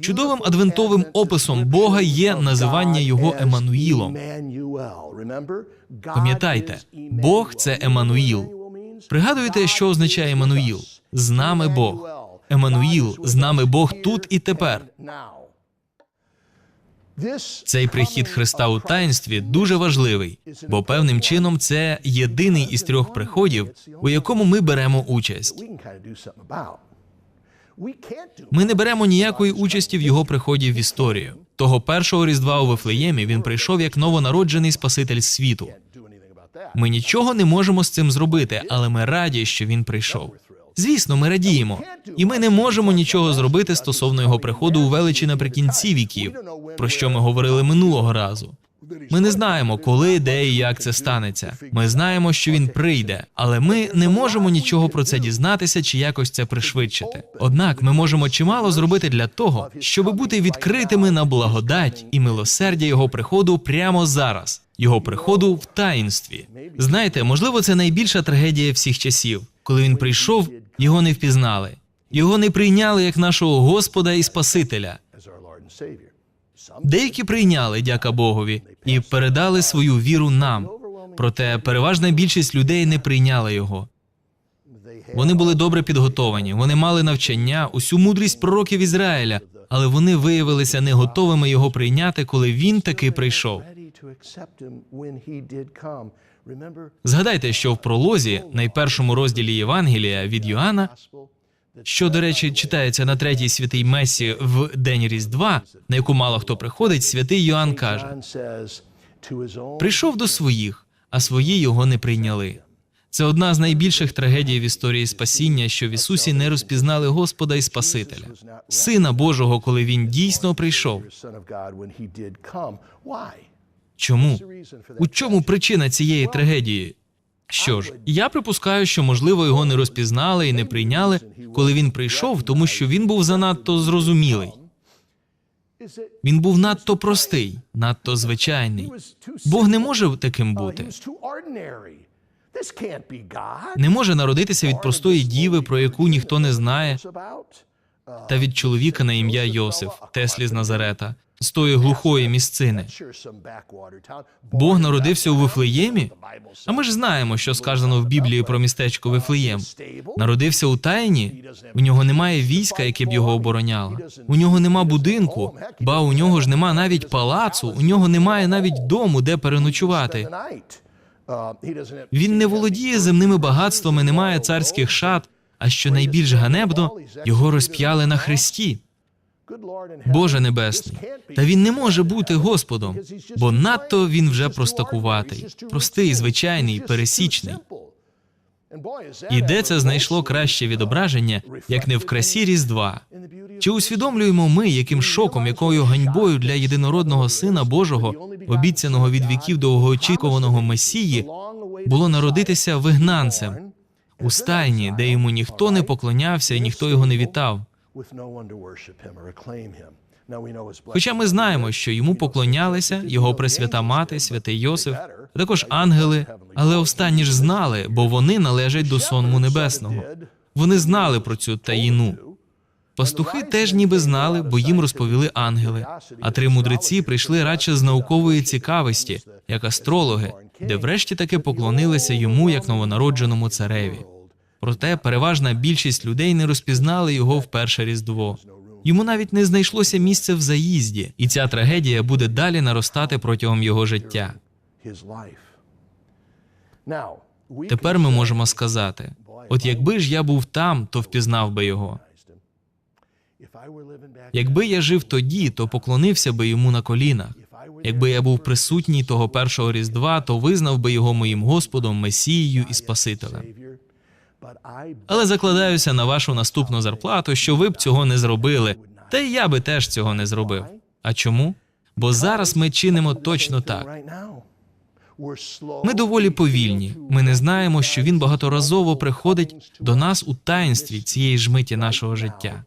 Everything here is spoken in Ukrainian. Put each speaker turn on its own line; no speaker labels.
Чудовим адвентовим описом Бога є називання його Еммануїлом. Пам'ятайте, Бог це Еммануїл. Пригадуєте, що означає Еммануїл? З нами Бог. Еммануїл, з нами Бог тут і тепер. Цей прихід Христа у таїнстві дуже важливий, бо певним чином це єдиний із трьох приходів, у якому ми беремо участь. Ми не беремо ніякої участі в його приході в історію. Того першого різдва у Вифлеємі він прийшов як новонароджений Спаситель світу. Ми нічого не можемо з цим зробити, але ми раді, що він прийшов. Звісно, ми радіємо, і ми не можемо нічого зробити стосовно його приходу у величі наприкінці віків, про що ми говорили минулого разу. Ми не знаємо, коли, де і як це станеться. Ми знаємо, що він прийде, але ми не можемо нічого про це дізнатися чи якось це пришвидшити. Однак ми можемо чимало зробити для того, щоб бути відкритими на благодать і милосердя його приходу прямо зараз, його приходу в таїнстві. Знаєте, можливо, це найбільша трагедія всіх часів. Коли він прийшов, його не впізнали, його не прийняли як нашого Господа і Спасителя. Деякі прийняли, дяка Богові, і передали свою віру нам. Проте переважна більшість людей не прийняла його. Вони були добре підготовані, вони мали навчання, усю мудрість пророків Ізраїля, але вони виявилися не готовими його прийняти, коли він таки прийшов. Згадайте, що в пролозі, найпершому розділі Євангелія від Йоанна, що, до речі, читається на третій святий Месі в день Різдва, на яку мало хто приходить, святий Йоанн каже: прийшов до своїх, а свої його не прийняли. Це одна з найбільших трагедій в історії спасіння, що в Ісусі не розпізнали Господа і Спасителя, Сина Божого, коли Він дійсно прийшов. Чому? У чому причина цієї трагедії? Що ж, я припускаю, що можливо його не розпізнали і не прийняли, коли він прийшов, тому що він був занадто зрозумілий. Він був надто простий, надто звичайний. Бог не може таким бути. Не може народитися від простої діви, про яку ніхто не знає, та від чоловіка на ім'я Йосиф, Теслі з Назарета, з тої глухої місцини. Бог народився у Вифлеємі? А ми ж знаємо, що сказано в Біблії про містечко Вифлеєм. Народився у тайні. У нього немає війська, яке б його обороняло. У нього нема будинку, ба у нього ж нема навіть палацу, у нього немає навіть дому, де переночувати. Він не володіє земними багатствами, не має царських шат. А що найбільш ганебно, його розп'яли на хресті. Боже небесний, та він не може бути Господом, бо надто він вже простакуватий, простий, звичайний, пересічний. І де це знайшло краще відображення, як не в красі Різдва? Чи усвідомлюємо ми, яким шоком, якою ганьбою для єдинородного Сина Божого, обіцяного від віків довгоочікуваного Месії, було народитися вигнанцем у стайні, де йому ніхто не поклонявся і ніхто його не вітав? Хоча ми знаємо, що йому поклонялися його пресвята мати, святий Йосиф, а також ангели, але останні ж знали, бо вони належать до сонму небесного. Вони знали про цю таїну. Пастухи теж ніби знали, бо їм розповіли ангели. А три мудреці прийшли радше з наукової цікавості, як астрологи, де врешті таки поклонилися йому як новонародженому цареві. Проте переважна більшість людей не розпізнали його в перше різдво. Йому навіть не знайшлося місця в заїзді, і ця трагедія буде далі наростати протягом його життя. Тепер ми можемо сказати: от якби ж я був там, то впізнав би його. Якби я жив тоді, то поклонився би йому на колінах. Якби я був присутній того першого різдва, то визнав би його моїм Господом, Месією і Спасителем. Але закладаюся на вашу наступну зарплату, що ви б цього не зробили, та й я би теж цього не зробив. А чому? Бо зараз ми чинимо точно так. Ми доволі повільні. Ми не знаємо, що він багаторазово приходить до нас у таїнстві цієї ж миті нашого життя.